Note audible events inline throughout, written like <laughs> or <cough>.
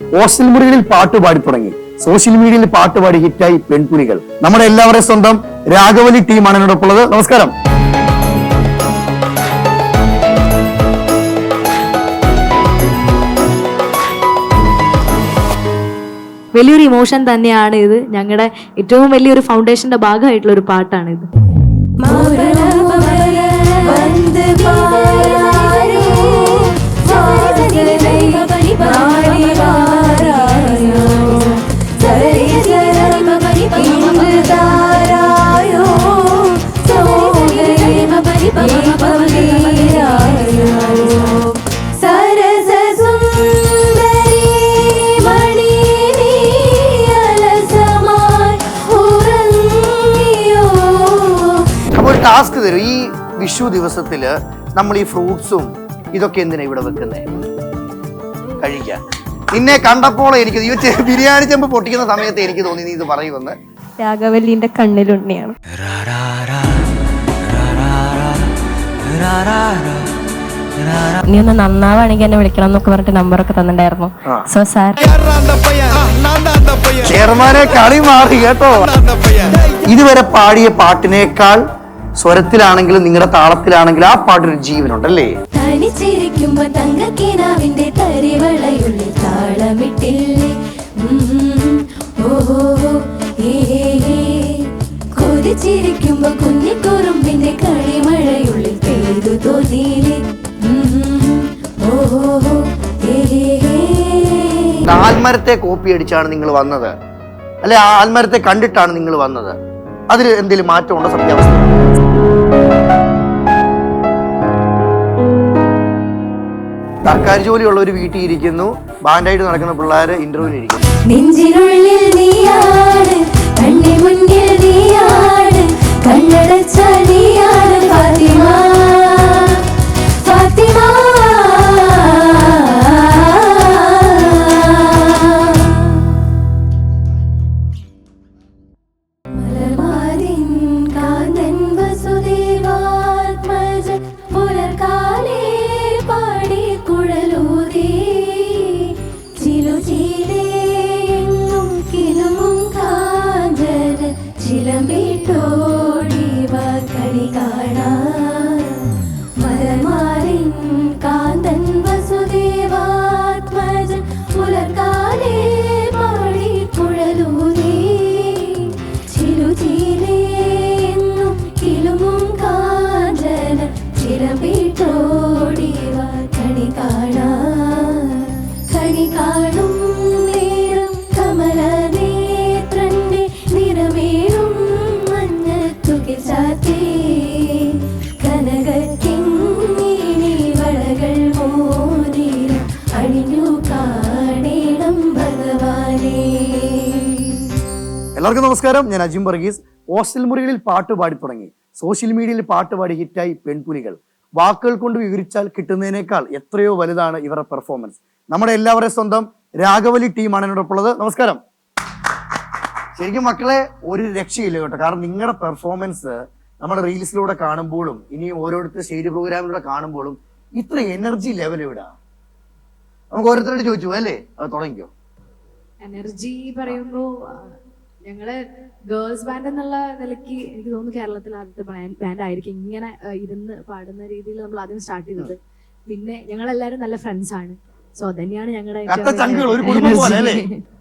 Hostel മുറികളിൽ പാട്ട് പാടി തുടങ്ങി. സോഷ്യൽ മീഡിയയിൽ പാട്ട് പാടി ഹിറ്റായി പെൺപുലികൾ നമ്മുടെ എല്ലാവരുടെയും സ്വന്തം രാഘവലി ടീമാണ് എന്നോടൊപ്പം ഉള്ളത്. നമസ്കാരം. വലിയൊരു ഇമോഷൻ തന്നെയാണ് ഇത്. ഞങ്ങളുടെ ഏറ്റവും വലിയൊരു ഫൗണ്ടേഷന്റെ ഭാഗമായിട്ടുള്ള ഒരു പാട്ടാണ് ഇത് ടാസ്ക് തരും. ഈ വിഷു ദിവസത്തിൽ നമ്മൾ ഈ ഫ്രൂട്ട്സും ഇതൊക്കെ എന്തിനാ ഇവിടെ വെക്കുന്നേ? കഴിക്കാൻ നിന്നെ കണ്ടപ്പോൾ എനിക്ക് ഈ ബിരിയാണി ചെമ്പ് പൊട്ടിക്കുന്ന സമയത്ത് എനിക്ക് തോന്നി നീ ഇത് പറയുമെന്ന് രാഘവല്ലിന്റെ കണ്ണിലുണ്ണിയാണ്. നീ ഒന്ന് നന്നാവാണെങ്കിൽ എന്നെ വിളിക്കണം എന്നൊക്കെ പറഞ്ഞിട്ട് നമ്പറൊക്കെ തന്നിട്ടുണ്ടായിരുന്നു. സോ സാർ ചെയർമാനെ കളി മാറി കേട്ടോ. ഇതുവരെ പാടിയ പാട്ടിനേക്കാൾ സ്വരത്തിലാണെങ്കിലും നിങ്ങളുടെ താളത്തിലാണെങ്കിലും ആ തനിച്ചിരിക്കുമ്പോ തങ്കക്കിനാവിന്റെ തരിവളയുള്ളിൽ താളമിട്ടില്ലേ. കൊതിച്ചിരിക്കുമ്പോ കുഞ്ഞിക്കുറുമ്പിന്റെ കളിമഴയുള്ളിൽ പെയ്തു തോന്നിയില്ലേ? ഏ, ഏ, ഏ. ആൽമരത്തെ കോപ്പി അടിച്ചാണ് നിങ്ങൾ വന്നത്. അല്ലെ ആ ആൽമരത്തെ കണ്ടിട്ടാണ് നിങ്ങൾ വന്നത്. അതിൽ എന്തെങ്കിലും മാറ്റമുണ്ടോ സത്യാവസ്ഥ സർക്കാർ ജോലിയുള്ള ഒരു വീട്ടിൽ ഇരിക്കുന്നു. ബാൻഡായിട്ട് നടക്കുന്ന പിള്ളേര് ഇന്റർവ്യൂവിന് ഇരിക്കുന്നു. നെഞ്ചിനുള്ളിൽ നീയാണ് കണ്ണി മുന്നിൽ നീയാണ് ചിലമ്പിട്ടോടി നമസ്കാരം. ഞാൻ അജിം വർഗീസ്. ഹോസ്റ്റൽ മുറികളിൽ പാട്ട് പാടി തുടങ്ങി. സോഷ്യൽ മീഡിയയിൽ പാട്ട് പാടി ഹിറ്റായി പെൺപുലികൾ വാക്കുകൾ കൊണ്ട് വിവരിച്ചാൽ കിട്ടുന്നതിനേക്കാൾ എത്രയോ വലുതാണ് ഇവരുടെ പെർഫോമൻസ് നമ്മുടെ എല്ലാവരുടെയും സ്വന്തം രാഘവലി ടീമാണ് എന്നോടൊപ്പം ഉള്ളത് നമസ്കാരം. ശരിക്കും മക്കളെ ഒരു രക്ഷയില്ല കേട്ടോ. കാരണം നിങ്ങളുടെ പെർഫോമൻസ് നമ്മുടെ റീൽസിലൂടെ കാണുമ്പോഴും ഇനി ഓരോരുത്തർ സ്റ്റേജ് പ്രോഗ്രാമിലൂടെ കാണുമ്പോഴും ഇത്ര എനർജി ലെവൽ ഇവിടെ നമുക്ക് ഓരോരുത്തരോട് ചോദിച്ചു അല്ലേ? അത് തുടങ്ങിക്കോ. എനർജി പറയുമ്പോ ഞങ്ങൾ ഗേൾസ് ബാൻഡ് എന്നുള്ള നിലയ്ക്ക് എനിക്ക് തോന്നുന്നു കേരളത്തിൽ ആദ്യത്തെ ബാൻഡ് ആയിരിക്കും ഇങ്ങനെ ഇരുന്ന് പാടുന്ന രീതിയിൽ നമ്മൾ ആദ്യം സ്റ്റാർട്ട് ചെയ്തത്. പിന്നെ ഞങ്ങൾ എല്ലാവരും നല്ല ഫ്രണ്ട്സ് ആണ്. സോ അതന്നെയാണ് ഞങ്ങളുടെ കത്ത ചങ്കുകൾ ഒരു കുടുംബം പോലെ അല്ലേ?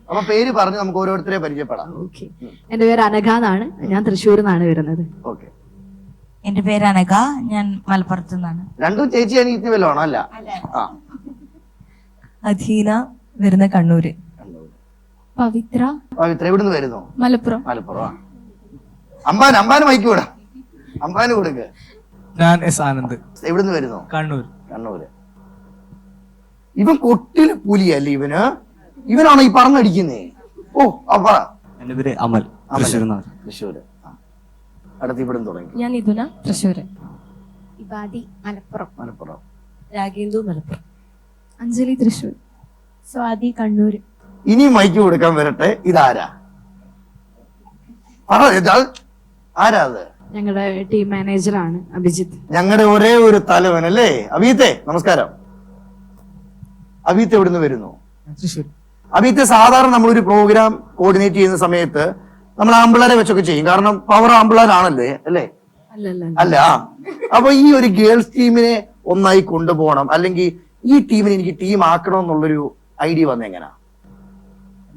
അപ്പൊ പേര് പറഞ്ഞ് നമുക്ക് ഓരോരുത്തരെ പരിചയപ്പെടാം. ഓക്കെ എന്റെ പേര് അനഘ എന്നാണ്. ഞാൻ തൃശ്ശൂരിൽ നിന്നാണ് വരുന്നത്. ഓക്കെ എന്റെ പേര് അനഘ. ഞാൻ മലപ്പുറത്ത് നിന്നാണ്. രണ്ടും ചേച്ചി അനിയത്തി വല്ലതും അല്ല. ആ. അധീന വരുന്ന കണ്ണൂര്. പവിത്ര പവിത്ര എവിടുന്ന് വരുന്നു? മലപ്പുറം. മലപ്പുറം. അമ്പാൻ അമ്പാന് മൈക്ക് വിടാം അമ്പാന് കൊടുക്ക. ഞാൻ എസ് ആനന്ദ്. എവിടുന്ന് വരുന്നു? കണ്ണൂർ. കണ്ണൂര്. ഇവൻ കൊട്ടിൽ പുലിയല്ലേ ഇവന്? ഇവനാണ് ഈ പറഞ്ഞടിക്കുന്നേ? ഓ അപ്പ. എന്റെ പേര് അമൽ തൃശ്ശൂർ തൃശ്ശൂര്. അടുത്ത് ഇവിടെ തുടങ്ങി. ഞാൻ ഇതുന തൃശ്ശൂര്. ഇബാദി മലപ്പുറം. മലപ്പുറം. രാഗേന്ദു മലപ്പുറം. അഞ്ജലി തൃശ്ശൂർ. സ്വാതി കണ്ണൂര്. ഇനി മൈക്ക് കൊടുക്കാൻ വരട്ടെ? ഇതാരാ? പറ ഇത് ആരാ അത്? ഞങ്ങളുടെ ടീം മാനേജറാണ് അഭിജിത്ത്. ഞങ്ങളുടെ ഒരേ ഒരു തലവൻ അല്ലേ? അഭിജിത്തെ നമസ്കാരം. അഭിജിത്ത് എവിടുന്ന് വരുന്നു? തൃശ്ശൂർ സാധാരണ സാധാരണ നമ്മളൊരു പ്രോഗ്രാം കോർഡിനേറ്റ് ചെയ്യുന്ന സമയത്ത് നമ്മൾ ആമ്പിളാരെ വെച്ചൊക്കെ ചെയ്യും. കാരണം പവർ ആമ്പിളാരാണല്ലേ അല്ലേ? അല്ല. അപ്പൊ ഈ ഒരു ഗേൾസ് ടീമിനെ ഒന്നായി കൊണ്ടുപോകണം. അല്ലെങ്കിൽ ഈ ടീമിനെ എനിക്ക് ടീം ആക്കണം എന്നുള്ളൊരു ഐഡിയ വന്നെങ്ങനാ?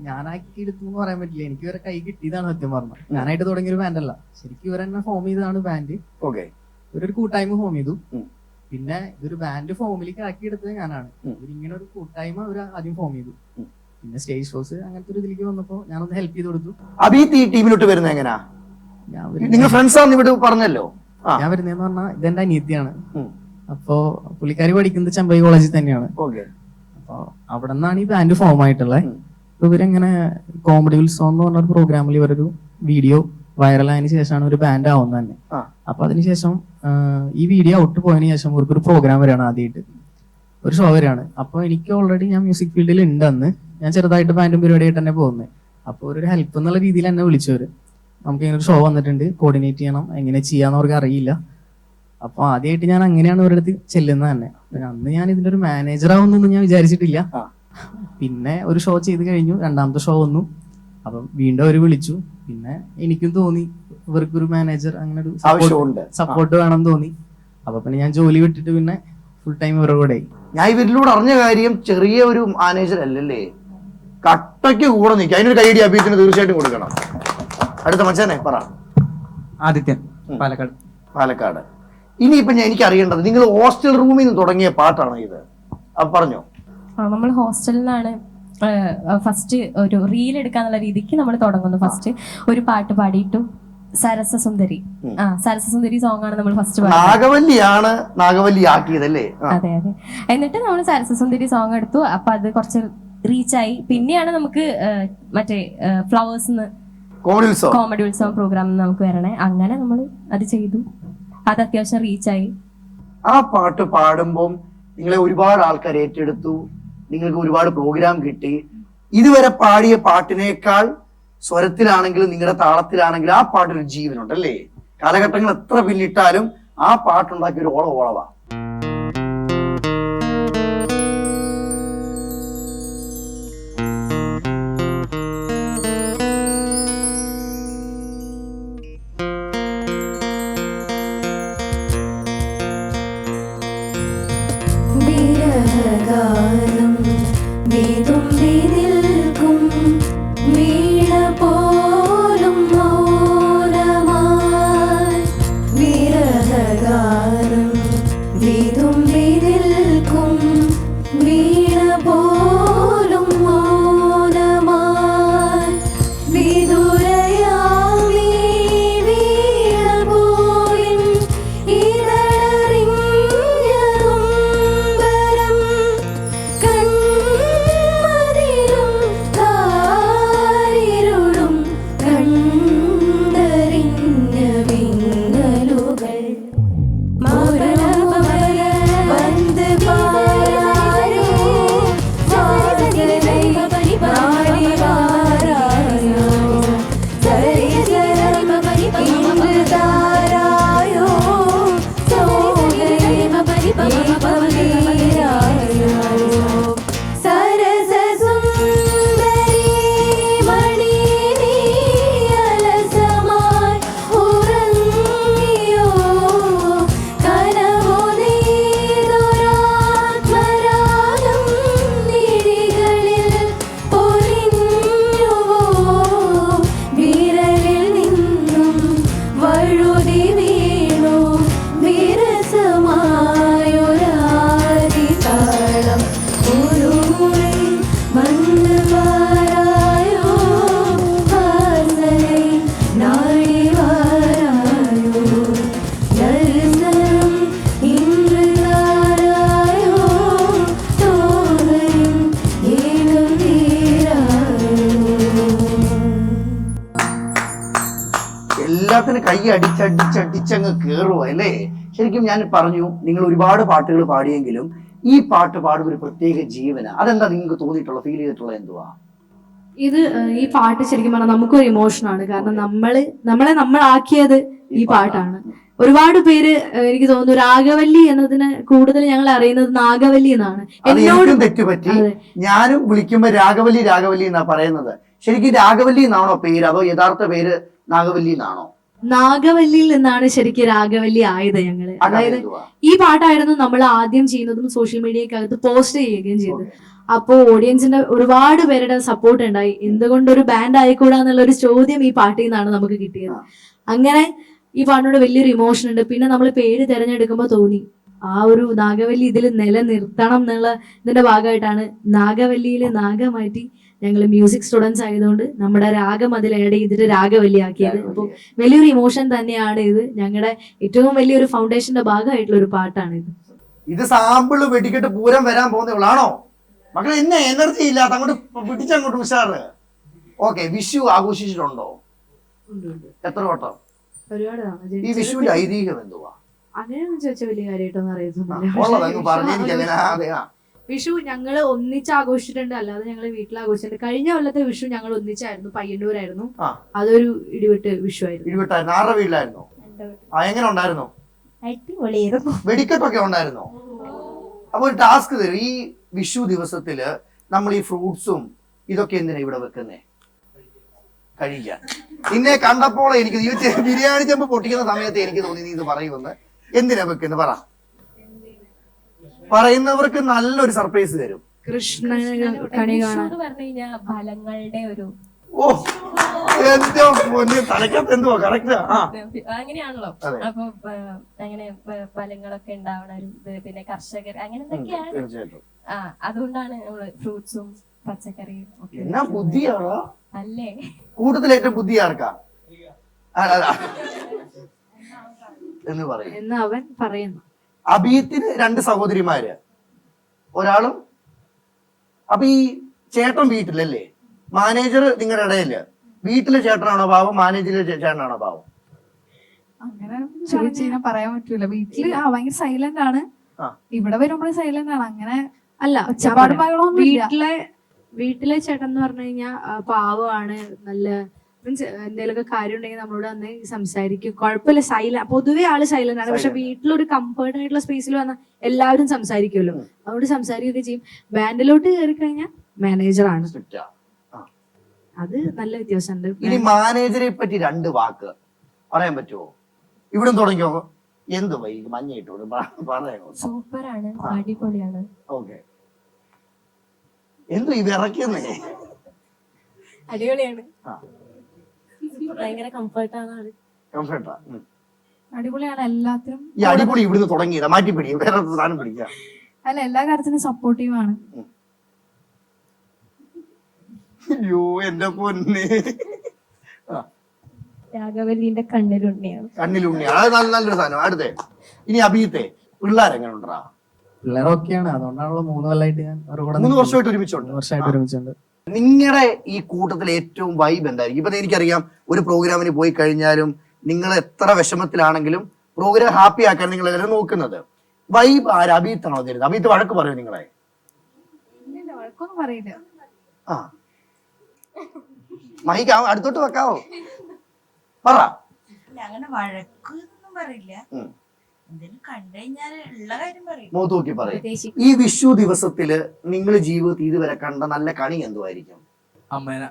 ഞാനാക്കി എടുത്തു എന്ന് പറയാൻ പറ്റില്ല. എനിക്ക് ഇവരെ കൈ കിട്ടിയതാണ് സത്യം പറഞ്ഞത് ഞാനായിട്ട് തുടങ്ങിയ ഒരു ബാൻഡ് അല്ല. ശരിക്കും ഇവരെന്നെ ഫോം ചെയ്തതാണ് ബാൻഡ് ഓക്കെ ഇവരൊരു കൂട്ടായ്മ ഫോം ചെയ്തു. പിന്നെ ഇതൊരു ബാൻഡ് ഫോമിലേക്ക് ആക്കി എടുത്തത് ഞാനാണ്. ഇങ്ങനെ ഒരു കൂട്ടായ്മ അവർ ആദ്യം ഫോം ചെയ്തു. പിന്നെ സ്റ്റേജ് ഷോസ് അങ്ങനത്തെ ഒരു ഇതിലേക്ക് വന്നപ്പോ ഞാനൊന്ന് ഹെൽപ്പ് ചെയ്ത് കൊടുത്തു. അഭിത്ത് ഈ ടീമിലോട്ട് വരുന്നത് എങ്ങനെയാ ഞാൻ നിങ്ങൾ ഫ്രണ്ട്സ് ആണെന്ന് ഇവിടെ പറഞ്ഞല്ലോ. ഞാൻ വരുന്നതെന്ന് പറഞ്ഞാൽ ഇതെന്റെ അനിയത്തിയാണ്. അപ്പോ പുള്ളിക്കാരി പഠിക്കുന്നത് ചെമ്പൈ കോളേജിൽ തന്നെയാണ്. അപ്പൊ അവിടെ നിന്നാണ് ഈ ബാൻഡ് ഫോം ആയിട്ടുള്ളത് ഇവരെങ്ങനെ കോമഡി ഉത്സവം എന്ന് പറഞ്ഞ ഒരു പ്രോഗ്രാമിൽ ഇവരൊരു വീഡിയോ വൈറലായതിനു ശേഷമാണ് ഒരു ബാൻഡ് ആവുന്നത് തന്നെ. അപ്പൊ അതിനുശേഷം ഈ വീഡിയോ ഔട്ട് പോയതിനു ശേഷം ഇവർക്ക് ഒരു പ്രോഗ്രാം വരികയാണ് ആദ്യമായിട്ട് ഒരു ഷോ വരികയാണ്. അപ്പൊ എനിക്ക് ഓൾറെഡി ഞാൻ മ്യൂസിക് ഫീൽഡിൽ ഉണ്ടെന്ന് ഞാൻ ചെറുതായിട്ട് ബാൻഡും പരിപാടിയായിട്ട് തന്നെ പോകുന്നത്. അപ്പോൾ ഒരു ഹെൽപ്പ് എന്നുള്ള രീതിയിൽ എന്നെ വിളിച്ചവര്. നമുക്ക് ഇങ്ങനെ ഒരു ഷോ വന്നിട്ടുണ്ട്. കോർഡിനേറ്റ് ചെയ്യണം. എങ്ങനെ ചെയ്യാന്ന് അവർക്ക് അറിയില്ല. അപ്പൊ ആദ്യമായിട്ട് ഞാൻ അങ്ങനെയാണ് ഇവരുടെ അടുത്ത് ചെല്ലുന്നത് തന്നെ. അന്ന് ഞാൻ ഇതിന്റെ ഒരു മാനേജർ ആവുന്നൊന്നും ഞാൻ വിചാരിച്ചിട്ടില്ല. പിന്നെ ഒരു ഷോ ചെയ്ത് കഴിഞ്ഞു രണ്ടാമത്തെ ഷോ വന്നു. അപ്പം വീണ്ടും അവർ വിളിച്ചു. പിന്നെ എനിക്കും തോന്നി ഇവർക്കൊരു മാനേജർ അങ്ങനെ ഒരു സപ്പോർട്ട് വേണം തോന്നി. അപ്പൊ പിന്നെ ഞാൻ ജോലി വിട്ടിട്ട് പിന്നെ ഫുൾ ടൈം ഇവരുടെ കൂടെ ഞാൻ ഇവരിലൂടെ അറിഞ്ഞ കാര്യം ചെറിയ ഒരു മാനേജർ അല്ലല്ലേ? കട്ടയ്ക്ക് കൂടെ നിൽക്കുക അതിനൊരു കൈയടി അഭിത്തിന് തീർച്ചയായിട്ടും കൊടുക്കണം. അടുത്ത മച്ചാനെ പറ. ആദിത്യൻ. പാലക്കാട്. പാലക്കാട്. ഇനിയിപ്പൊ ഞാൻ എനിക്ക് അറിയേണ്ടത് നിങ്ങൾ ഹോസ്റ്റൽ റൂമിൽ നിന്ന് തുടങ്ങിയ പാട്ടാണ് ഇത്? അപ്പൊ പറഞ്ഞോ. നമ്മൾ ഹോസ്റ്റലിലാണ് ഫസ്റ്റ് ഒരു റീൽ എടുക്കാന്നുള്ള രീതിക്ക് നമ്മൾ തുടങ്ങുന്നു. ഫസ്റ്റ് ഒരു പാട്ട് പാടിയിട്ടു സരസസുന്ദരി. ആ സരസസുന്ദരി സോങ് ആണ് നമ്മൾ ഫസ്റ്റ് പാടിയത് നാഗവല്ലിയാണ് നാഗവല്ലി ആക്കിയതല്ലേ ആ. അതെ അതെ. എന്നിട്ട് നമ്മൾ സരസസുന്ദരി സോങ് എടുത്തു. അപ്പൊ അത് കുറച്ച് റീച്ചായി പിന്നെയാണ് നമുക്ക് മറ്റേ ഫ്ലവേഴ്സ് കോമഡി ഉത്സവം. കോമഡി ഉത്സവം പ്രോഗ്രാം നമുക്ക് വരണേ. അങ്ങനെ നമ്മൾ അത് ചെയ്തു. അത് അത്യാവശ്യം റീച്ചായി ആ പാട്ട് പാടുമ്പോൾ നിങ്ങളെ ഒരുപാട് ആൾക്കാർ ഏറ്റെടുത്തു. നിങ്ങൾക്ക് ഒരുപാട് പ്രോഗ്രാം കിട്ടി. ഇതുവരെ പാടിയ പാട്ടിനേക്കാൾ സ്വരത്തിലാണെങ്കിലും നിങ്ങളുടെ താളത്തിലാണെങ്കിലും ആ പാട്ടിന് ജീവനുണ്ട് അല്ലേ? കാലഘട്ടങ്ങൾ എത്ര പിന്നിട്ടാലും ആ പാട്ടുണ്ടാക്കിയ ഒരു ഓള എല്ലാത്തിനും കൈ അടിച്ചടിച്ചടിച്ചങ്ങ് കയറുക അല്ലേ? ശരിക്കും ഞാൻ പറഞ്ഞു നിങ്ങൾ ഒരുപാട് പാട്ടുകൾ പാടിയെങ്കിലും ഈ പാട്ട് പാടുമ്പോൾ ഒരു പ്രത്യേക ജീവന. അതെന്താ നിങ്ങൾക്ക് തോന്നിയിട്ടുള്ള ഫീൽ ചെയ്തിട്ടുള്ള എന്തുവാ? ഇത് ഈ പാട്ട് ശരിക്കും പറഞ്ഞാൽ നമുക്കൊരു ഇമോഷനാണ് കാരണം നമ്മൾ നമ്മളെ നമ്മളാക്കിയത് ഈ പാട്ടാണ്. ഒരുപാട് പേര് എനിക്ക് തോന്നുന്നു രാഗവല്ലി എന്നതിന് കൂടുതൽ ഞങ്ങൾ അറിയുന്നത് നാഗവല്ലി എന്നാണ്. എന്നോട് തെറ്റുപറ്റി. ഞാനും വിളിക്കുമ്പോ രാഗവല്ലി രാഗവല്ലി എന്നാ പറയുന്നത്. ശരിക്കും രാഘവല്ലി എന്നാണോ പേര്? അതോ യഥാർത്ഥ പേര് നാഗവല്ലി എന്നാണോ? നാഗവല്ലിയിൽ നിന്നാണ് ശരിക്കും രാഗവല്ലി ആയത് ഞങ്ങൾ. അതായത് ഈ പാട്ടായിരുന്നു നമ്മൾ ആദ്യം ചെയ്യുന്നതും സോഷ്യൽ മീഡിയക്കകത്ത് പോസ്റ്റ് ചെയ്യുകയും ചെയ്തു അപ്പോ അപ്പോൾ ഓഡിയൻസിന്റെ ഒരുപാട് പേരുടെ സപ്പോർട്ട് ഉണ്ടായി. എന്തുകൊണ്ട് ഒരു ബാൻഡ് ആയിക്കൂടാ എന്നുള്ള ഒരു ചോദ്യം ഈ പാട്ടിൽ നിന്നാണ് നമുക്ക് കിട്ടിയത്. അങ്ങനെ ഈ പാട്ടിനോട് വലിയൊരു ഇമോഷൻ ഉണ്ട്. പിന്നെ നമ്മൾ പേര് തിരഞ്ഞെടുക്കുമ്പോൾ തോന്നി. ആ ഒരു നാഗവല്ലി ഇതിൽ നിലനിർത്തണം എന്നുള്ള ഇതിന്റെ ഭാഗമായിട്ടാണ് നാഗവല്ലിയിൽ നാഗ മാറ്റി ഞങ്ങൾ മ്യൂസിക് സ്റ്റുഡൻസ് ആയതുകൊണ്ട് നമ്മുടെ രാഗം അതിൽ ആഡ് ചെയ്തിട്ട് രാഗ വലിയാക്കിയത് അപ്പോൾ വലിയൊരു ഇമോഷൻ തന്നെയാണ് ഇത്. ഞങ്ങളുടെ ഏറ്റവും വലിയൊരു ഫൗണ്ടേഷന്റെ ഭാഗമായിട്ടുള്ള ഒരു പാട്ടാണ് ഇത് ഇത് സാമ്പിൾ വെടിക്കെട്ട് പൂരം വരാൻ പോകുന്നവളാണോ മക്കളെ എന്നെ എനർജി ഇല്ലാത്ത അങ്ങോട്ട് പിടിച്ചങ്ങോട്ട് ഉഷാർ ഓക്കെ വിഷു ആഘോഷിച്ചിട്ടുണ്ടോ? എത്ര വട്ടം? ഈ വിഷുവിന്റെ ഐതിഹ്യം എന്തുവാ? അങ്ങനെ ചോദിച്ച വലിയ കാര്യമായിട്ടൊന്നും അറിയത്തൊന്നുമില്ല. വിഷു ഞങ്ങൾ ഒന്നിച്ച് ആഘോഷിച്ചിട്ടുണ്ട്. അല്ലാതെ ഞങ്ങൾ വീട്ടിൽ ആഘോഷിച്ചിട്ടുണ്ട് കഴിഞ്ഞ കൊല്ലത്തെ വിഷു ഞങ്ങൾ ഒന്നിച്ചായിരുന്നു. പയ്യന്നൂരായിരുന്നു. അതൊരു ഇടിവെട്ട് വിഷു ആയിരുന്നു. ആരുടെ വീട്ടിലായിരുന്നു? എങ്ങനെ ഉണ്ടായിരുന്നു? അടിപൊളിയായിരുന്നു. വെടിക്കെട്ടൊക്കെ ഉണ്ടായിരുന്നോ? അപ്പൊ ഒരു ടാസ്ക് തരും. ഈ വിഷു ദിവസത്തിൽ നമ്മൾ ഈ ഫ്രൂട്ട്സും ഇതൊക്കെ എന്തിനാ ഇവിടെ വെക്കുന്നേ? കഴിക്കാൻ. നിന്നെ കണ്ടപ്പോൾ എനിക്ക് ബിരിയാണി ചെമ്പ് പൊട്ടിക്കുന്ന സമയത്ത് എനിക്ക് തോന്നി നീ ഇത് പറയുമെന്ന്. എന്തിനാ വെക്കുന്നത് പറ. പറയുന്നവർക്ക് നല്ലൊരു സർപ്രൈസ് തരും. കൃഷ്ണ കണി കാണാൻ. പറഞ്ഞു കഴിഞ്ഞാൽ ഫലങ്ങളുടെ ഒരു ഓ എന്തോ പൊന്ന്. തലക്കത്ത് എന്തുവാ കറക്റ്റ് ആ. അങ്ങനെയാണല്ലോ. അപ്പൊ അങ്ങനെ ഫലങ്ങളൊക്കെ ഉണ്ടാവണ ഒരു ഇത് പിന്നെ കർഷകർ അങ്ങനെ എന്തൊക്കെയാണ്? ആ അതുകൊണ്ടാണ് നമ്മൾ ഫ്രൂട്ട്സും പച്ചക്കറിയും എന്നാ ബുദ്ധിയാണോ? അല്ലേ? കൂടുതൽ ഏറ്റവും ബുദ്ധി ആർക്കാ? ആ, ആ, ആ. എന്ന് പറയും. എന്ന് അവൻ പറയുന്നു. അബീത്തിന് രണ്ട് സഹോദരിമാര്. ഒരാളും അപ്പൊ ഈ ചേട്ടൻ വീട്ടിലല്ലേ? മാനേജർ നിങ്ങളുടെ ഇടയിൽ. വീട്ടിലെ ചേട്ടനാണോ പാവം? മാനേജറിലെ ചേട്ടനാണോ പാവം? അങ്ങനെ ചോദിച്ചു കഴിഞ്ഞാൽ പറയാൻ പറ്റൂല. വീട്ടിൽ ആ ഭയങ്കര സൈലന്റ് ആണ്. ആ. ഇവിടെ വരുമ്പോഴും സൈലന്റ് ആണ്. അങ്ങനെ അല്ല ഒച്ചപ്പാടും വീട്ടിലെ വീട്ടിലെ ചേട്ടൻ എന്ന് പറഞ്ഞു കഴിഞ്ഞാൽ പാവമാണ്. നല്ല മീൻസ് എന്തെങ്കിലുമൊക്കെ കാര്യം ഉണ്ടെങ്കിൽ നമ്മളോട് അന്ന് സംസാരിക്കും. കുഴപ്പമില്ല സൈല പൊതുവേ ആൾ സൈലന്റ് ആണ്. പക്ഷെ. വീട്ടിലൊരു കംഫർട്ട് ആയിട്ടുള്ള സ്പേസിൽ വന്നാൽ എല്ലാവരും സംസാരിക്കുമല്ലോ. അതുകൊണ്ട് സംസാരിക്കുകയൊക്കെ ചെയ്യും. ബാൻഡിലോട്ട് കയറി കഴിഞ്ഞാൽ മാനേജറാണ്. അത് നല്ല വ്യത്യാസമുണ്ട്. ഇനി മാനേജറെ പറ്റി രണ്ട് വാക്ക് പറയാൻ പറ്റുമോ ഇവിടെ തുടങ്ങിയോ? എന്ത് വൈ മഞ്ഞിട്ടോട് പറയാമോ? സൂപ്പറാണ്. അടിപൊളിയാണ്. ഓക്കെ. എന്തു ഇത് അടിപൊളിയാണ്. ആ. ഭയങ്കര കംഫർട്ടാണ്. കംഫർട്ടാ. അടിപൊളിയാണ് എല്ലാത്തിനും. ഈ അടിപൊളി ഇവിടുന്ന് തുടങ്ങിയത്. മാറ്റി പിടി വേറെ സാധനം പിടിക്കാം. അല്ല എല്ലാ കാര്യത്തിനും സപ്പോർട്ടീവ് ആണ്. അയ്യോ എന്റെ പൊന്നെ. രാഘവല്ലിന്റെ കണ്ണിലുണ്ണിയാണ്. കണ്ണിലുണ്ണി. അത് നല്ല നല്ലൊരു സാധനം. അടുത്തേ. ഇനി അഭിയത്തെ പിള്ളേരെങ്ങനെ ഉണ്ടാ പിള്ളേരൊക്കെയാണ്. അതുകൊണ്ടാണല്ലോ മൂന്ന് കൊല്ലമായിട്ട് ഞാൻ അവരുടെ കൂടെ മൂന്ന്. വർഷമായിട്ട് ഒരുമിച്ചുണ്ട്. വർഷമായിട്ട് ഒരുമിച്ചുണ്ട്. നിങ്ങളുടെ ഈ കൂട്ടത്തിൽ ഏറ്റവും വൈബ് എന്തായിരിക്കും? ഇപ്പൊ എനിക്കറിയാം ഒരു പ്രോഗ്രാമിന് പോയി കഴിഞ്ഞാലും നിങ്ങൾ എത്ര വിഷമത്തിലാണെങ്കിലും പ്രോഗ്രാം ഹാപ്പി ആക്കാൻ നിങ്ങൾ എല്ലാവരും നോക്കുന്നത്. വൈബ് ആര്? അബീത്താണോ തരുന്നത്? അബീത്ത് വഴക്ക് പറയൂ നിങ്ങളെ? ആ. മൈക്ക് ആ- അടുത്തോട്ട് വെക്കാവോ? പറ. അങ്ങനെ വഴക്കൊന്നും പറയില്ല. പറയും. ഈ വിഷു ദിവസത്തിൽ നിങ്ങൾ ജീവിതത്തിൽ ഇതുവരെ കണ്ട നല്ല കണി എന്തുമായിരിക്കും അമ്മേനെ?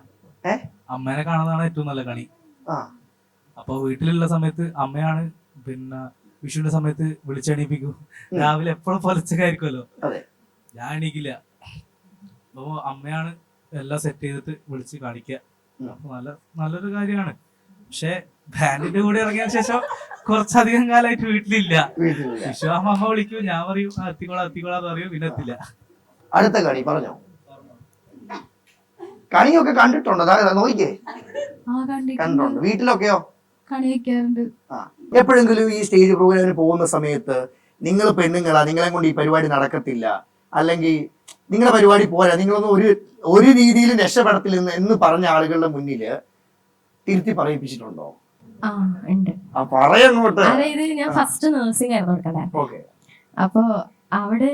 അമ്മേനെ കാണുന്നതാണ് ഏറ്റവും നല്ല കണി. ആ. അപ്പൊ വീട്ടിലുള്ള സമയത്ത് അമ്മയാണ് പിന്നെ വിഷുവിന്റെ സമയത്ത് വിളിച്ചെണീപ്പിക്കും. രാവിലെ എപ്പോഴും പൊലച്ചക്കായിരിക്കുമല്ലോ അതെ. ഞാൻ എണീക്കില്ല. അപ്പൊ അമ്മയാണ് എല്ലാം സെറ്റ് ചെയ്തിട്ട് വിളിച്ച് കാണിക്കുക. അപ്പൊ നല്ല നല്ലൊരു കാര്യമാണ്. പക്ഷെ ബാൻഡിന്റെ കൂടെ ഇറങ്ങിയതിനു ശേഷം കുറച്ചധികം കാലമായിട്ട് വീട്ടിലില്ല. വിഷു വിളിക്കും ഞാൻ പറയും "ആ, എത്തിക്കോളാം എത്തിക്കോളാം പറയും പിന്നെ എത്തില്ല. അടുത്ത കണി പറഞ്ഞോ. കണിയൊക്കെ കണ്ടിട്ടുണ്ടോ? നോക്കിക്കേ. ആ കണ്ടിട്ടുണ്ട്. വീട്ടിലൊക്കെയോ? എപ്പോഴെങ്കിലും ഈ സ്റ്റേജ് പ്രോഗ്രാമിന് പോകുന്ന സമയത്ത് നിങ്ങൾ പെണ്ണുങ്ങളാ നിങ്ങളെ കൊണ്ട് ഈ പരിപാടി നടക്കത്തില്ല. അല്ലെങ്കിൽ നിങ്ങളുടെ പരിപാടി പോരാ നിങ്ങളൊന്നും ഒരു ഒരു രീതിയിലും രക്ഷപ്പെടത്തില്ല എന്ന് എന്ന് പറഞ്ഞ ആളുകളുടെ മുന്നിൽ തിരുത്തി പറയിപ്പിച്ചിട്ടുണ്ടോ? അതായത് ഞാൻ ഫസ്റ്റ് നഴ്സിംഗ് ആയിരുന്നു എടുക്കണ്ടേ അപ്പൊ അവിടെ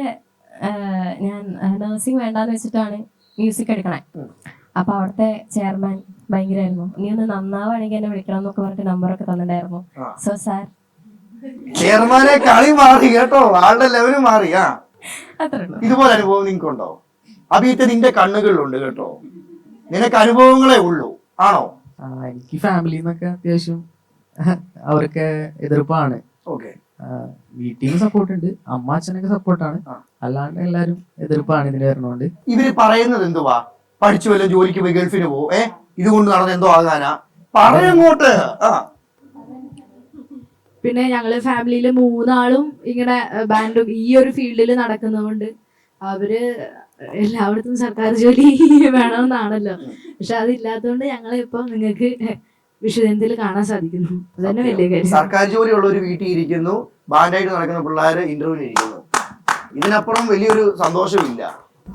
ഞാൻ നഴ്സിംഗ് വേണ്ടാന്ന് വെച്ചിട്ടാണ് മ്യൂസിക് എടുക്കണേ. അപ്പൊ അവിടുത്തെ ചെയർമാൻ ഭയങ്കരമായിരുന്നു നീ ഒന്ന് നന്നാവാണെങ്കിൽ എന്നെ വിളിക്കണം എന്നൊക്കെ പറഞ്ഞിട്ട് നമ്പറൊക്കെ തന്നിട്ടുണ്ടായിരുന്നു. സോ സാർ ചെയർമാനെ കളി മാറി കേട്ടോ. ആളുടെ ലെവൽ മാറി ആ. അത്രേ ഉള്ളൂ. ഇതുപോലെ അനുഭവം നിങ്ങൾക്കുണ്ടോ? അഭിയത്തെ നിന്റെ കണ്ണുകളിലുണ്ട് കേട്ടോ. നിനക്ക് അനുഭവങ്ങളെ ഉള്ളൂ. ആണോ? ആ, എനിക്ക് ഫാമിലിന്നൊക്കെ അത്യാവശ്യം <laughs> അവർക്ക് എതിർപ്പാണ്. ഓക്കെ. വീട്ടിൽ സപ്പോർട്ട് ഉണ്ട് അമ്മ അച്ഛനൊക്കെ സപ്പോർട്ടാണ്. അല്ലാണ്ട് എല്ലാരും എതിർപ്പാണ് ഇതിന് വരണോണ്ട്. ഇവർ പറയുന്നത് എന്തുവാ? പഠിച്ചു വല്ല ജോലിക്ക് പോയി ഗൾഫിന് പോ. ഏ? ഇതുകൊണ്ട് നടന്ന എന്തോ ആകാനാ? പറയങ്ങോട്ട് പിന്നെ ഞങ്ങൾ ഫാമിലിയിൽ മൂന്നാളും ഇങ്ങനെ ബാൻഡ് ഈ ഒരു ഫീൽഡിൽ നടക്കുന്നതുകൊണ്ട് അവർ എല്ലായിടത്തും സർക്കാർ ജോലി <laughs> വേണമെന്നാണല്ലോ. പക്ഷെ അതില്ലാത്തതുകൊണ്ട് ഞങ്ങളെ ഇപ്പൊ നിങ്ങൾക്ക് വിഷുദിനത്തിൽ കാണാൻ സാധിക്കുന്നു. അതന്നെ വലിയ കാര്യം. സർക്കാർ ജോലിയുള്ള ഒരു വീട്ടിൽ ഇരിക്കുന്നു. ബാൻഡായിട്ട് നടക്കുന്ന പിള്ളേര് ഇന്റർവ്യൂ ഇരിക്കുന്നു. ഇതിനപ്പുറം വലിയൊരു സന്തോഷമില്ല.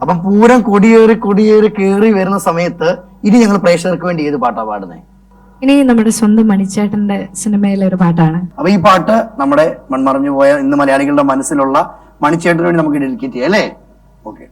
അപ്പം പൂരം കൊടിയേറി കൊടിയേറി കയറി വരുന്ന സമയത്ത് ഇനി ഞങ്ങൾ പ്രേക്ഷകർക്ക് വേണ്ടി ഏത് പാട്ടാ പാടുന്നത് ഇനി നമ്മുടെ സ്വന്തം മണിച്ചേട്ടന്റെ സിനിമയിലെ ഒരു പാട്ടാണ്. അപ്പൊ ഈ പാട്ട് നമ്മുടെ മൺമറഞ്ഞു പോയ ഇന്ന് മലയാളികളുടെ മനസ്സിലുള്ള മണിച്ചേട്ടന് വേണ്ടി നമുക്ക് ഡെഡിക്കേറ്റ് ചെയ്യാം അല്ലേ? ഓക്കെ.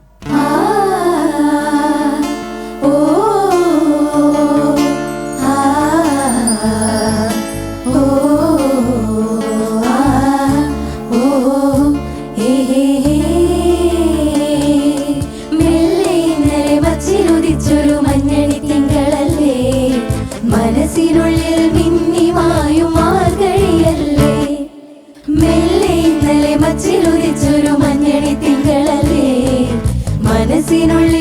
മനസ്സിനുള്ളിൽ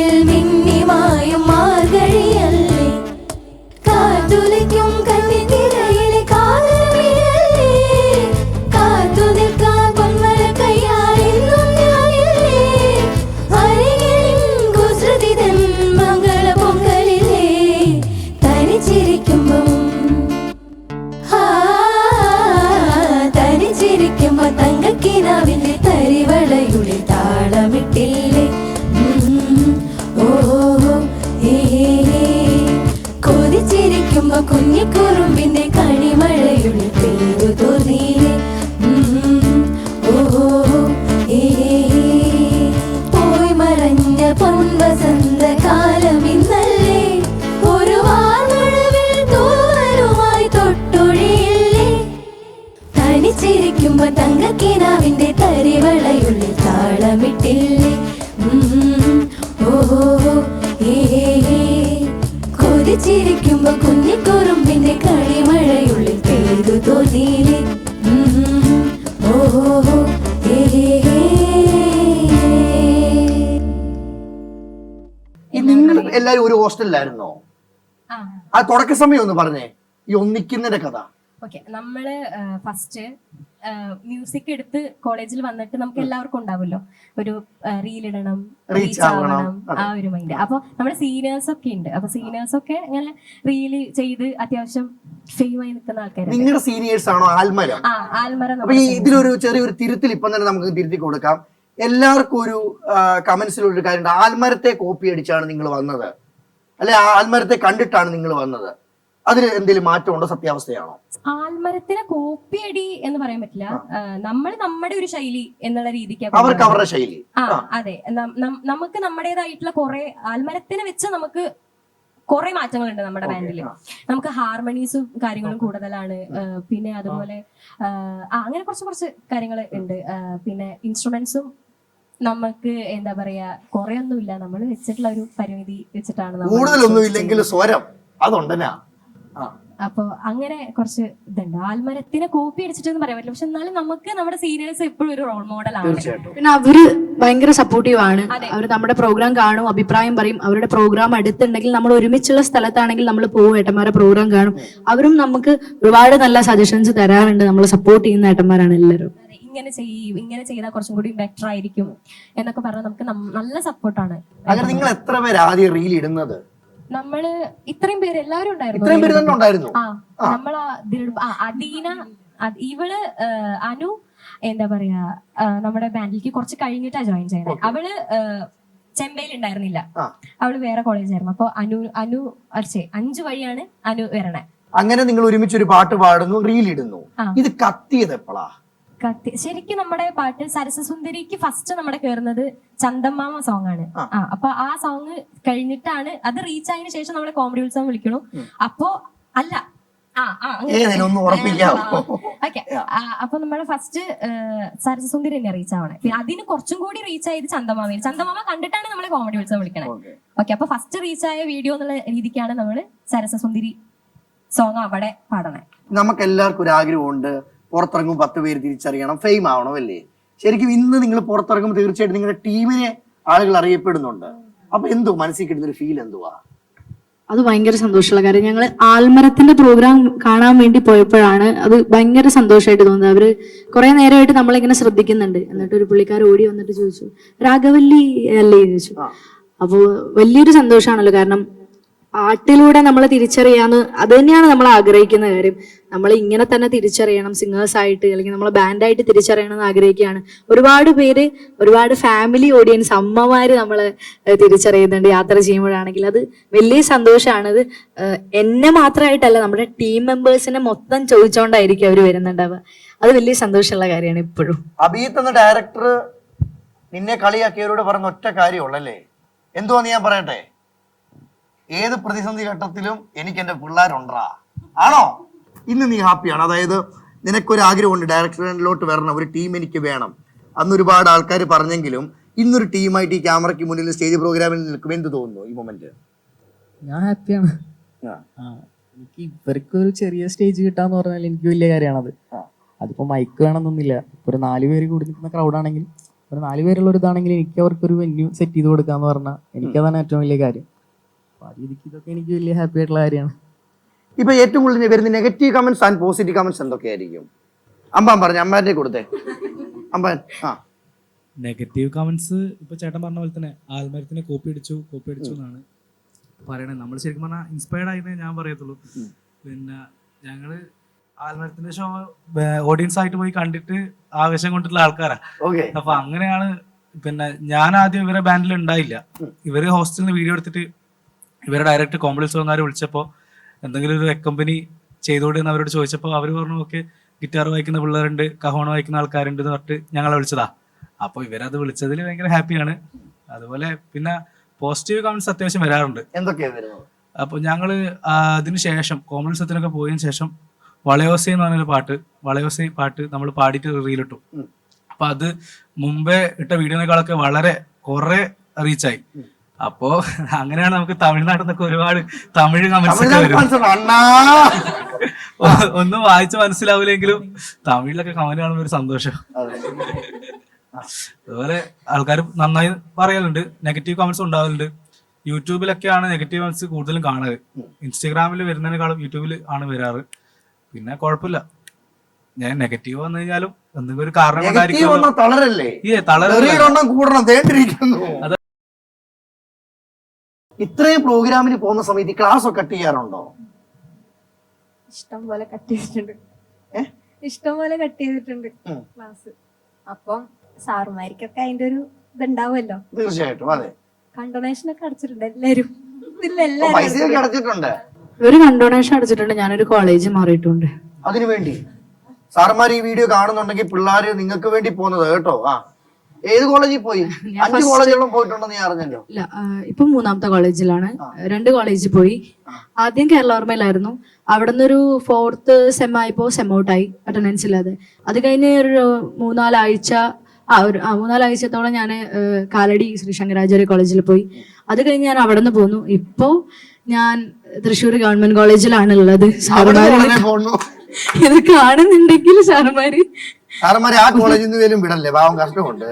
ഹോസ്റ്റലിലായിരുന്നോ ആ. തുടക്ക സമയം ഒന്ന് പറഞ്ഞേ. ഈ ഒന്നിക്കുന്നതിന്റെ കഥ. ഓക്കെ നമ്മൾ ഫസ്റ്റ് മ്യൂസിക് എടുത്ത് കോളേജിൽ വന്നിട്ട് നമുക്ക് എല്ലാവർക്കും ഉണ്ടാവുമല്ലോ. ഒരു റീൽ ഇടണം റീച്ച് ആവണം. ആ ഒരു മൈൻഡ് അപ്പൊ നമ്മുടെ സീനിയേഴ്സ് ഒക്കെ ഉണ്ട്. അപ്പൊ സീനിയേഴ്സ് ഒക്കെ ഇങ്ങനെ റീൽ ചെയ്ത് അത്യാവശ്യം ഫെയിം ആയി നിൽക്കുന്ന ആൾക്കാർ നിങ്ങളുടെ സീനിയേഴ്സ് ആണോ ആൽമരം? ആ ആൽമര ഇതിലൊരു ചെറിയൊരു തിരുത്തിൽ ഇപ്പം തന്നെ നമുക്ക് തിരുത്തി കൊടുക്കാം. എല്ലാവർക്കും ഒരു കമന്റ്സിലൊരു കാര്യം ആൽമരത്തെ കോപ്പി അടിച്ചാണ് നിങ്ങൾ വന്നത്. അല്ലെ ആൽമരത്തെ കണ്ടിട്ടാണ് നിങ്ങൾ വന്നത്? അതിൽ എന്തെങ്കിലും മാറ്റമുണ്ടോ സത്യാവസ്ഥയാണോ? ആൽമരത്തിന് കോപ്പി അടി എന്ന് പറയാൻ പറ്റില്ല. നമ്മൾ നമ്മുടെ ഒരു ശൈലി എന്നുള്ള രീതിക്ക് അവർക്ക് അവരുടെ ശൈലി. ആ. അതെ. നമുക്ക് നമ്മുടേതായിട്ടുള്ള കുറെ ആൽമരത്തിനെ വെച്ച് നമുക്ക് കുറെ മാറ്റങ്ങളുണ്ട് നമ്മുടെ ബാൻഡിൽ നമുക്ക് ഹാർമണീസും കാര്യങ്ങളും കൂടുതലാണ്. പിന്നെ അതുപോലെ അങ്ങനെ കുറച്ച് കുറച്ച് കാര്യങ്ങൾ ഉണ്ട്. പിന്നെ ഇൻസ്ട്രുമെന്റ്സും നമുക്ക് എന്താ പറയാ കുറെ ഒന്നുമില്ല. നമ്മൾ വെച്ചിട്ടുള്ള ഒരു പരിമിതി വെച്ചിട്ടാണ് നമ്മൾ കൂടുതലൊന്നും. ഇല്ലെങ്കിൽ സ്വരം അതുണ്ടെന്നാ. ആ. അപ്പൊ അങ്ങനെ കുറച്ച് ഇതുണ്ട്. ആൽമരത്തിനെ കോപ്പി അടിച്ചിട്ടെന്ന് പറയാൻ പറ്റില്ല. പക്ഷെ എന്നാലും നമുക്ക് നമ്മുടെ സീനിയേഴ്സ് എപ്പോഴും ഒരു റോൾ മോഡലാണ് ആണ്. പിന്നെ അവർ ഭയങ്കര സപ്പോർട്ടീവ് ആണ്. അവർ നമ്മുടെ പ്രോഗ്രാം കാണും അഭിപ്രായം പറയും. അവരുടെ പ്രോഗ്രാം അടുത്തുണ്ടെങ്കിൽ നമ്മൾ ഒരുമിച്ചുള്ള സ്ഥലത്താണെങ്കിൽ നമ്മൾ പോകും ഏട്ടന്മാരെ പ്രോഗ്രാം കാണും. അവരും നമുക്ക് ഒരുപാട് നല്ല സജഷൻസ് തരാറുണ്ട്. നമ്മൾ സപ്പോർട്ട് ചെയ്യുന്ന ഏട്ടന്മാരാണ് എല്ലാവരും. ഇങ്ങനെ ചെയ്യും ഇങ്ങനെ ചെയ്താൽ കുറച്ചും കൂടി ബെറ്റർ ആയിരിക്കും എന്നൊക്കെ പറഞ്ഞാൽ നമുക്ക് നല്ല സപ്പോർട്ടാണ് അങ്ങനെ നിങ്ങൾ എത്ര പേര് ആദ്യം റീൽ ഇടുന്നത്? നമ്മൾ ഇത്രയും പേര് എല്ലാവരും ഉണ്ടായിരുന്നു ആ നമ്മൾ അദീന ഇവൾ അനു എന്താ പറയാ നമ്മുടെ ബാൻഡിലേക്ക് കുറച്ച് കഴിഞ്ഞിട്ടാ ജോയിൻ ചെയ്യുന്നത്. അവൾ ചെമ്പയിൽ ഉണ്ടായിരുന്നില്ല. അവൾ വേറെ കോളേജായിരുന്നു അപ്പൊ അനു അനു അച്ഛേ അഞ്ചു വഴിയാണ് അനു വരണേ. അങ്ങനെ നിങ്ങൾ ഒരുമിച്ച് ഒരു പാട്ട് പാടുന്നു റീൽ ഇടുന്നു. ഇത് കത്തിയത് എപ്പോഴാ കത്തി. ശരിക്കും നമ്മുടെ പാട്ട് സരസസുന്ദരിക്ക് ഫസ്റ്റ് നമ്മുടെ കേറുന്നത് ചന്തമാമ സോങ് ആണ്. ആ. അപ്പൊ ആ സോങ് കഴിഞ്ഞിട്ടാണ് അത് റീച്ച് ആയതിനു ശേഷം നമ്മളെ കോമഡി ഉത്സവം വിളിക്കണു. അപ്പോ അല്ല ഓക്കെ അപ്പൊ നമ്മുടെ ഫസ്റ്റ് സരസസുന്ദരി തന്നെ റീച്ച് ആവണേ. പിന്നെ അതിന് കുറച്ചും കൂടി റീച്ച് ആയത് ചന്ദമാമ കണ്ടിട്ടാണ് നമ്മളെ കോമഡി ഉത്സവം വിളിക്കണേ. ഓക്കെ. ഓക്കെ അപ്പൊ ഫസ്റ്റ് റീച്ച് ആയ വീഡിയോ എന്നുള്ള രീതിക്കാണ് നമ്മൾ സരസസുന്ദരി സോങ് അവിടെ പാടണേ. നമുക്ക് എല്ലാവർക്കും ഒരു ആഗ്രഹമുണ്ട് പുറത്തിറങ്ങുമ്പോൾ പത്ത് പേര് തിരിച്ചറിയണം ഫെയിം ആവണം അല്ലേ ശരിക്കും ഇന്ന് നിങ്ങൾ പുറത്തിറങ്ങുമ്പോൾ തീർച്ചയായിട്ടും നിങ്ങളുടെ ടീമിനെ ആളുകൾ അറിയപ്പെടുന്നുണ്ട്. അപ്പൊ എന്തോ മനസ്സിൽ കിട്ടുന്ന ഒരു ഫീൽ എന്തുവാ? അത് ഭയങ്കര സന്തോഷമുള്ള കാര്യം. ഞങ്ങൾ ആൽമരത്തിന്റെ പ്രോഗ്രാം കാണാൻ വേണ്ടി പോയപ്പോഴാണ് അത് ഭയങ്കര സന്തോഷമായിട്ട് തോന്നുന്നത്. അവർ കുറെ നേരമായിട്ട് നമ്മളിങ്ങനെ ശ്രദ്ധിക്കുന്നുണ്ട്. എന്നിട്ട് ഒരു പുള്ളിക്കാർ ഓടി വന്നിട്ട് ചോദിച്ചു രാഘവല്ലി അല്ലേ? ചോദിച്ചു. അപ്പോ അപ്പോൾ വലിയൊരു സന്തോഷമാണല്ലോ. കാരണം പാട്ടിലൂടെ നമ്മൾ തിരിച്ചറിയാന്ന് അത് തന്നെയാണ് നമ്മൾ ആഗ്രഹിക്കുന്ന കാര്യം. നമ്മൾ ഇങ്ങനെ തന്നെ തിരിച്ചറിയണം സിംഗേഴ്സ് ആയിട്ട് അല്ലെങ്കിൽ നമ്മൾ ബാൻഡായിട്ട് തിരിച്ചറിയണം എന്ന് ആഗ്രഹിക്കുകയാണ്. ഒരുപാട് പേര് ഒരുപാട് ഫാമിലി ഓഡിയൻസ് അമ്മമാർ നമ്മൾ തിരിച്ചറിയുന്നുണ്ട് യാത്ര ചെയ്യുമ്പോഴാണെങ്കിൽ. അത് വലിയ സന്തോഷമാണ്. അത് എന്നെ മാത്രമായിട്ടല്ല നമ്മുടെ ടീം മെമ്പേഴ്സിനെ മൊത്തം ചോദിച്ചുകൊണ്ടായിരിക്കും അവർ വരുന്നുണ്ടാവുക. അത് വലിയ സന്തോഷമുള്ള കാര്യമാണ് ഇപ്പോഴും. അഭിജിത്ത് എന്ന ഡയറക്ടർ നിന്നെ കളിയാക്കിയവരോട് പറഞ്ഞ ഒറ്റ കാര്യമുള്ളല്ലേ? എന്തുവാന്ന് ഞാൻ പറയട്ടെ ഏത് പ്രതിസന്ധി ഘട്ടത്തിലും എനിക്ക് എന്റെ പിള്ളേരുണ്ടാ. ആണോ? ഇന്ന് നീ ഹാപ്പിയാണ്. അതായത് നിനക്കൊരു ആഗ്രഹമുണ്ട് ഡയറക്ടറിലോട്ട് വരണം. ഒരു ടീം എനിക്ക് വേണം. അന്ന് ഒരുപാട് ആൾക്കാർ പറഞ്ഞെങ്കിലും ഇന്നൊരു ടീമായിട്ട് ഈ ക്യാമറയ്ക്ക് മുന്നിൽ സ്റ്റേജ് പ്രോഗ്രാമിൽ നിൽക്കും എന്ത് തോന്നുന്നു ഈ മൊമെന്റ് ഞാൻ ഹാപ്പിയാണ് ആ. ആ എനിക്ക് ഇവർക്ക് ഒരു ചെറിയ സ്റ്റേജ് കിട്ടാന്ന് പറഞ്ഞാൽ എനിക്ക് വലിയ കാര്യമാണത്. അത് അതിപ്പോ മൈക്ക് വേണമെന്നൊന്നുമില്ല. ഒരു നാല് പേര് കൂടി നിൽക്കുന്ന ക്രൗഡാണെങ്കിൽ ഒരു നാല് പേരുള്ള ഒരു ഇതാണെങ്കിൽ എനിക്ക് അവർക്ക് ഒരു വെന്യൂ സെറ്റ് ചെയ്ത് കൊടുക്കാന്ന് പറഞ്ഞാൽ എനിക്കതാണ് ഏറ്റവും വലിയ കാര്യം. അപ്പൊ ആ രീതിക്ക് ഇതൊക്കെ എനിക്ക് വലിയ ഹാപ്പി ആയിട്ടുള്ള കാര്യമാണ്. ഇപ്പൊ ഏറ്റവും കൂടുതൽ വരുന്ന negative comments and positive comments എന്തൊക്കെയായിരിക്കും? അമ്പാൻ പറഞ്ഞു അമ്പാന്റെ കൊടുത്തേ. അമ്പാൻ ആ. നെഗറ്റീവ് കമന്റ്സ് ഇപ്പൊ ചേട്ടൻ പറഞ്ഞ പോലെ തന്നെ ആൽമരത്തിനെ കോപ്പി അടിച്ചു കോപ്പി അടിച്ചു എന്നാണ് പറയണത് നമ്മൾ ശരിക്കും പറഞ്ഞാൽ ഇൻസ്പയർഡ് ആയിരുന്നേ ഞാൻ പറയത്തുള്ളൂ. പിന്നെ ഞങ്ങൾ ആൽമരത്തിന്റെ ഷോ ഓഡിയൻസ് ആയിട്ട് പോയി കണ്ടിട്ട് ആവേശം കൊണ്ടിട്ടുള്ള ആൾക്കാരാ. ഓക്കെ. അപ്പൊ അങ്ങനെയാണ് പിന്നെ ഞാൻ ആദ്യം ഇവരെ ബാൻഡിൽ ഉണ്ടായില്ല. ഇവർ ഹോസ്റ്റലിൽ നിന്ന് വീഡിയോ എടുത്തിട്ട് ഇവരെ ഡയറക്റ്റ് കോംപ്ലക്സ് സോങ്ങാർ വിളിച്ചപ്പോൾ എന്തെങ്കിലും ഒരു കമ്പനി ചെയ്തോടെ എന്ന് അവരോട് ചോദിച്ചപ്പോൾ അവർ പറഞ്ഞു ഓക്കെ ഗിറ്റാർ വായിക്കുന്ന പിള്ളേരുണ്ട് കഹോണ വായിക്കുന്ന ആൾക്കാരുണ്ട് എന്ന് പറഞ്ഞിട്ട് ഞങ്ങളെ വിളിച്ചതാ. അപ്പോൾ ഇവരത് വിളിച്ചതിൽ ഭയങ്കര ഹാപ്പിയാണ് അതുപോലെ പിന്നെ പോസിറ്റീവ് കമന്റ്സ് അത്യാവശ്യം വരാറുണ്ട്. എന്തൊക്കെയാണ് അപ്പോൾ ഞങ്ങൾ അതിന് ശേഷം കോമൺസത്തിനൊക്കെ പോയതിനു ശേഷം വളയോസൈ എന്ന് പറഞ്ഞൊരു പാട്ട് വളയോസൈ പാട്ട് നമ്മൾ പാടിയിട്ട് റീലിട്ടു. അപ്പൊ അത് മുമ്പേ ഇട്ട വീഡിയോനേക്കാളൊക്കെ വളരെ കുറെ റീച്ചായി അപ്പോ അങ്ങനെയാണ് നമുക്ക് തമിഴ്നാട്ടിൽ നിന്നൊക്കെ ഒരുപാട് തമിഴ് കമന്റ്സ് ഒന്നും വായിച്ച് മനസ്സിലാവില്ലെങ്കിലും തമിഴിലൊക്കെ കമന്റ് കാണുമ്പോ ഒരു സന്തോഷം. അതെ. അതുപോലെ ആൾക്കാർ നന്നായി പറയലുണ്ട്. നെഗറ്റീവ് കമന്റ്സ് ഉണ്ടാവലുണ്ട്. യൂട്യൂബിലൊക്കെയാണ് നെഗറ്റീവ് കമന്റ്സ് കൂടുതലും കാണുന്നത് ഇൻസ്റ്റാഗ്രാമിൽ വരുന്നതിനേക്കാളും യൂട്യൂബിൽ ആണ് വരാറ്. പിന്നെ കുഴപ്പമില്ല ഞാൻ നെഗറ്റീവ് വന്നു കഴിഞ്ഞാലും എന്തെങ്കിലും ഒരു കാരണം തളരല്ലേ? തളരല്ലേ. കൂടണം തേണ്ടിരിക്കുന്നു. അത്. ഇത്രയും പ്രോഗ്രാമിന് പോകുന്ന സമയത്ത് ക്ലാസ് ഒക്കെ കട്ട് ചെയ്യാറുണ്ടോ? ഇഷ്ടം പോലെ കട്ട് ചെയ്തിട്ടുണ്ട്. ഇഷ്ടം പോലെ കട്ട് ചെയ്തിട്ടുണ്ട് ക്ലാസ് അപ്പം സാറുമാർക്കൊക്കെ അതിന്റെ ഒരു ഇതുണ്ടാവുമല്ലോ. തീർച്ചയായിട്ടും അതെ. കണ്ടോണേഷൻ ഒക്കെ അടച്ചിട്ടുണ്ട് എല്ലാരും. അടച്ചിട്ടുണ്ട്. ഒരു കണ്ടോണേഷൻ അടച്ചിട്ടുണ്ട്. ഞാനൊരു കോളേജ് മാറിയിട്ടുണ്ട്. അതിനു വേണ്ടി സാറന്മാർ ഈ വീഡിയോ കാണുന്നുണ്ടെങ്കിൽ പിള്ളേര് നിങ്ങൾക്ക് വേണ്ടി പോകുന്നത് കേട്ടോ. ആ. ഏത് കോളേജിൽ പോയി? അഞ്ച് കോളേജുകളും പോയിട്ടുണ്ടെന്ന് ഞാൻ അറിഞ്ഞല്ലോ. ഇല്ല ഇപ്പൊ മൂന്നാമത്തെ കോളേജിലാണ്. രണ്ട് കോളേജിൽ പോയി. ആദ്യം കേരള ഓർമ്മയിലായിരുന്നു. അവിടെ നിന്നൊരു ഫോർത്ത് സെം ആയപ്പോ സെം ഔട്ടായി അറ്റൻഡൻസ് ഇല്ലാതെ. അത് കഴിഞ്ഞ് ഒരു മൂന്നാലാഴ്ച ആ ഒരു മൂന്നാലാഴ്ചത്തോളം ഞാൻ കാലടി ശ്രീ ശങ്കരാചാര്യ കോളേജിൽ പോയി. അത് കഴിഞ്ഞ് ഞാൻ അവിടെ നിന്ന് പോന്നു. ഇപ്പോ ഞാൻ തൃശ്ശൂർ ഗവൺമെന്റ് കോളേജിലാണ് ഉള്ളത് സാറുമാര്. ഇത് കാണുന്നുണ്ടെങ്കിൽ സാറുമാര് സാറന്മാരെ ആ കോളേജിൽ നിന്ന് പോലും വിടല്ലേ? പാവം കഷ്ടമുണ്ട്.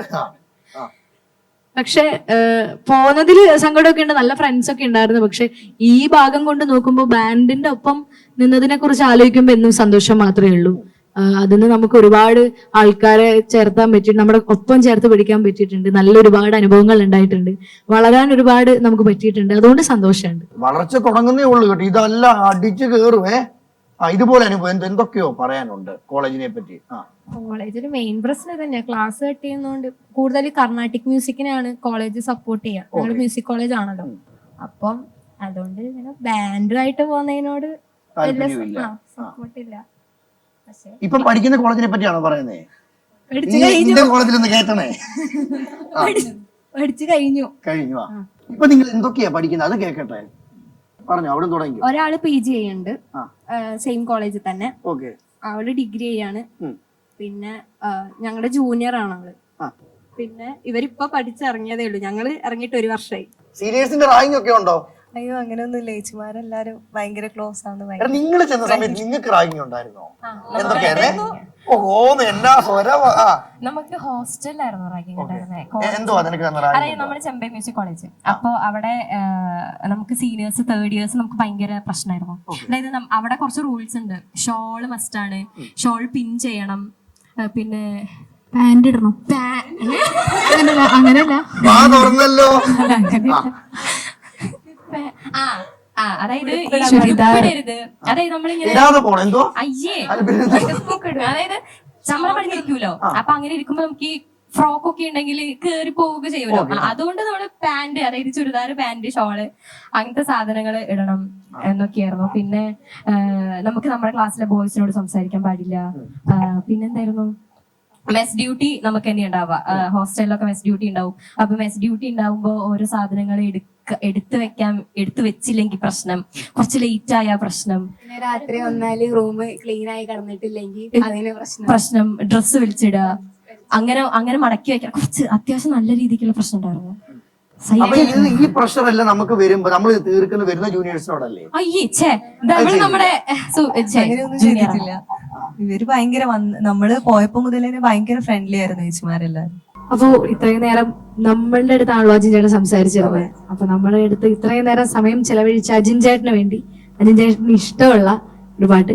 പക്ഷെ പോന്നതിൽ സങ്കടമൊക്കെ ഉണ്ട്. നല്ല ഫ്രണ്ട്സ് ഒക്കെ ഉണ്ടായിരുന്നു. പക്ഷെ ഈ ഭാഗം കൊണ്ട് നോക്കുമ്പോൾ ബാൻഡിന്റെ ഒപ്പം നിന്നതിനെ കുറിച്ച് ആലോചിക്കുമ്പോൾ എന്നും സന്തോഷം മാത്രമേ ഉള്ളൂ. അതിന് നമുക്ക് ഒരുപാട് ആൾക്കാരെ ചേർത്താൻ പറ്റി നമ്മുടെ ഒപ്പം ചേർത്ത് പിടിക്കാൻ പറ്റിയിട്ടുണ്ട്. നല്ല ഒരുപാട് അനുഭവങ്ങൾ ഉണ്ടായിട്ടുണ്ട്. വളരാൻ ഒരുപാട് നമുക്ക് പറ്റിയിട്ടുണ്ട്. അതുകൊണ്ട് സന്തോഷമുണ്ട്. വളർച്ച തുടങ്ങുന്നേ ഉള്ളൂ കേട്ടോ. ഇതല്ല അടിച്ചു കയറുവേ ആ ഇതുപോലെ അനുഭവം. എന്ത് എന്തൊക്കെയോ പറയാനുണ്ട് കോളേജിനെ പറ്റി? ആ. കോളേജിൽ മെയിൻ പ്രശ്നം തന്നെ ക്ലാസ് കട്ട് ചെയ്യുന്നതുകൊണ്ട് കൂടുതൽ കർണാട്ടിക് മ്യൂസിക്കിനാണ് കോളേജ് സപ്പോർട്ട് ചെയ്യുക ഞങ്ങൾ മ്യൂസിക് കോളേജ് ആണല്ലോ. അപ്പം അതുകൊണ്ട് ഇങ്ങനെ ബാൻഡുമായിട്ട് പോകുന്നതിനോട് ഇപ്പൊ പഠിക്കുന്ന കോളേജിനെ പറ്റിയാണോ പറയുന്നത് കേട്ടണേ. പഠിച്ചു കഴിഞ്ഞു. കഴിഞ്ഞു ഇപ്പൊ നിങ്ങൾ എന്തൊക്കെയാ പഠിക്കുന്നത്? അത് കേക്കട്ടെ. പറഞ്ഞു? അവിടെ തുടങ്ങി ഒരാൾ പി ജി ചെയ്യുന്നുണ്ട് സെയിം കോളേജിൽ തന്നെ. ഓക്കെ അവൾ ഡിഗ്രി ചെയ്യാണ് പിന്നെ ഞങ്ങളുടെ ജൂനിയർ ആണ് അവൾ. പിന്നെ ഇവരിപ്പോ പഠിച്ചിറങ്ങിയതേ ഉള്ളൂ. ഞങ്ങൾ ഇറങ്ങിയിട്ട് ഒരു വർഷമായി സീനിയേഴ്സിന്റെ റാങ്ക് ഒക്കെ ഉണ്ടോ? അയ്യോ അങ്ങനെയൊന്നുമില്ല ചേച്ചിമാരെല്ലാരും ഭയങ്കര ക്ലോസ് ആണ് നിങ്ങൾ ചെന്ന സമയത്ത് നിങ്ങൾക്ക് റാഗിങ് ഉണ്ടായിരുന്നോ? എന്നാ സ്വര ആ. നമുക്ക് ഹോസ്റ്റലിലായിരുന്നു തന്ന അതായത് നമ്മുടെ ചെമ്പൈ മ്യൂസിക് കോളേജ്. അപ്പൊ അവിടെ നമുക്ക് സീനിയേഴ്സ് തേർഡ് ഇയേഴ്സ് നമുക്ക് ഭയങ്കര പ്രശ്നമായിരുന്നു. അതായത് അവിടെ കുറച്ച് റൂൾസ് ഉണ്ട്. ഷോൾ മസ്റ്റ് ആണ്. ഷോൾ പിൻ ചെയ്യണം. പിന്നെ പാന്റ് ഇടണം. <laughs> അങ്ങനെയല്ല. ആ ആ അതായത് ഈ. അതായത് നമ്മളിങ്ങനെ ഇടാതെ പോണം? എന്തോ? അയ്യേ. അതായത് ചമ്മള അപ്പൊ അങ്ങനെ ഇരിക്കുമ്പോ നമുക്ക് ഈ ഫ്രോക്ക് ഒക്കെ ഉണ്ടെങ്കിൽ കേറി പോവുക ചെയ്യുമല്ലോ. അതുകൊണ്ട് നമ്മൾ പാന്റ് അതായത് ചുരിദാർ പാന്റ് ഷോൾ അങ്ങനത്തെ സാധനങ്ങൾ ഇടണം എന്നൊക്കെയായിരുന്നു. പിന്നെ നമുക്ക് നമ്മുടെ ക്ലാസ്സിലെ ബോയ്സിനോട് സംസാരിക്കാൻ പാടില്ല. പിന്നെന്തായിരുന്നു? മെസ് ഡ്യൂട്ടി നമുക്ക് തന്നെ ഉണ്ടാവുക ഹോസ്റ്റലിലൊക്കെ മെസ് ഡ്യൂട്ടി ഉണ്ടാവും. അപ്പൊ മെസ് ഡ്യൂട്ടി ഉണ്ടാവുമ്പോ ഓരോ സാധനങ്ങൾ എടുക്ക എടുത്തു വെക്കാൻ എടുത്തു വെച്ചില്ലെങ്കിൽ പ്രശ്നം. കുറച്ച് ലേറ്റ് ആയ പ്രശ്നം. രാത്രി വന്നാൽ റൂം ക്ലീൻ ആയി കിടന്നിട്ടില്ലെങ്കിൽ അതിന് പ്രശ്നം. പ്രശ്നം. ഡ്രസ്സ് വിളിച്ചിടുക. അങ്ങനെ അങ്ങനെ മടക്കി വെക്കാം കുറച്ച് അത്യാവശ്യം നല്ല രീതിക്കുള്ള പ്രശ്നം ഉണ്ടായിരുന്നു. അപ്പൊ സഹിക്കാൻ- ഇത് ഈ പ്രഷർ എല്ലാം നമുക്ക് വരുമ്പോ നമ്മൾ തീർക്കുന്ന വരുന്ന ജൂനിയേഴ്സിനോടല്ലേ അയ്യേ ഛേ. നമ്മുടെ ഇവർ ഭയങ്കര വന്ന് നമ്മൾ പോയപ്പോ മുതലേ ഭയങ്കര ഫ്രണ്ട്ലി ആയിരുന്നു ചേച്ചിമാരെല്ലാരും. അപ്പോ ഇത്രയും നേരം നമ്മളുടെ അടുത്താണല്ലോ അജിൻ ചേട്ടൻ സംസാരിച്ചിരുന്നത് അപ്പൊ നമ്മുടെ അടുത്ത് ഇത്രയും നേരം സമയം ചെലവഴിച്ച അജിൻ ചേട്ടന് വേണ്ടി അജിൻ ചേട്ടന് ഇഷ്ടമുള്ള ഒരു പാട്ട്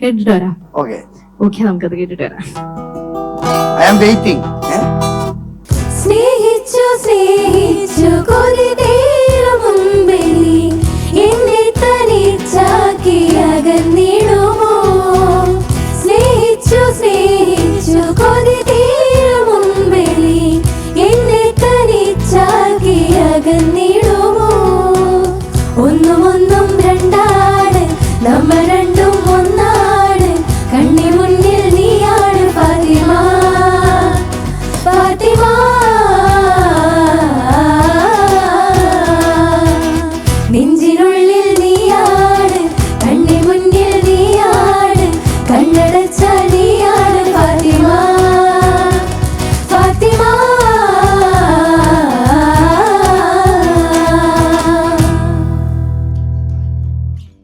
കേട്ടിട്ട് വരാം. ഓക്കെ. ഓക്കെ നമുക്കത് കേട്ടിട്ട് വരാം. ഐ ആം വെയിറ്റിംഗ് സ്നേഹിച്ചു സ്നേഹിച്ചു കൊതി